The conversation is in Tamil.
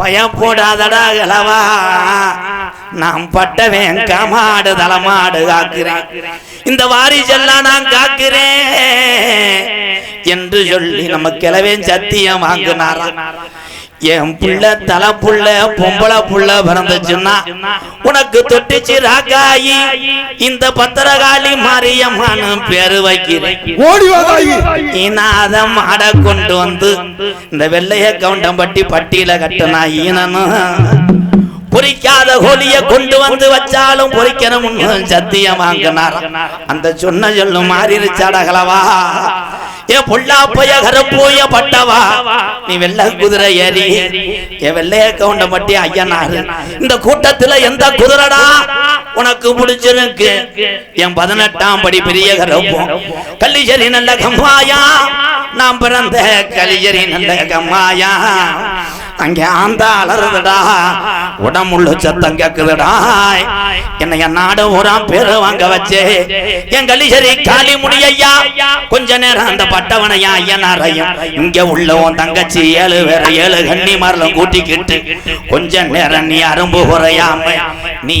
பயப்படாதடா இளவா. நாம் பட்டவேன் கமாடு தலமாடு காக்கிறேன். இந்த வாரிசெல்லாம் நான் காக்கிறேன். என்று சொல்லி நம்ம கிளவேன் சத்தியம் வாங்கினாரா என் புள்ள தலை புள்ள பொம்பளை புள்ள பிறந்துச்சுன்னா உனக்கு தொட்டுச்சு ராக்காயி இந்த பத்திரகாளி மாரியம்மான்னு பேரு வைக்கிறேன். ஈனாத மாட கொண்டு வந்து இந்த வெள்ளைய கவுண்டம்பட்டி பட்டியல கட்டினா ஈனனும் பொறிக்காத கோழிய கொண்டு வந்து வச்சாலும் பொறிக்கணும்னு சத்தியம் வாங்கினார் அந்த சொன்ன சொல்லும் மாறிடுச்சாடகலவா ஏ பொல்லாப்பைய கரப்போய பட்டவா? நீ வெள்ள குதிரை ஏறி ஏ வெள்ளைய கவுண்டம்பட்டி ஐயனாரு இந்த கூட்டத்துல எந்த குதிரடா? உனக்கு பிடிச்சிருக்கு. என் பதினெட்டாம் படி பெரிய கரப்போம் கள்ளிச்சேரி நல்ல கம்மாயா நான் பிறந்த கலிஜரி நல்ல கம்மாயா. அங்க அந்த அலறுதுடா உடம்புள்ள சத்தம் கேக்குதுடா. என்னைய நாடு ஊரா பேரு வாங்க வச்சே. என் கலிஜரி காலி முடியா கொஞ்ச நேரம் அந்த பட்டவனையா ஐயனாரையும் இங்க உள்ள உன் தங்கச்சி ஏழு வேற ஏழு கன்னிமாரிலும் கூட்டிக்கிட்டு கொஞ்ச நேரம் நீ அரும்பு குறையாம நீ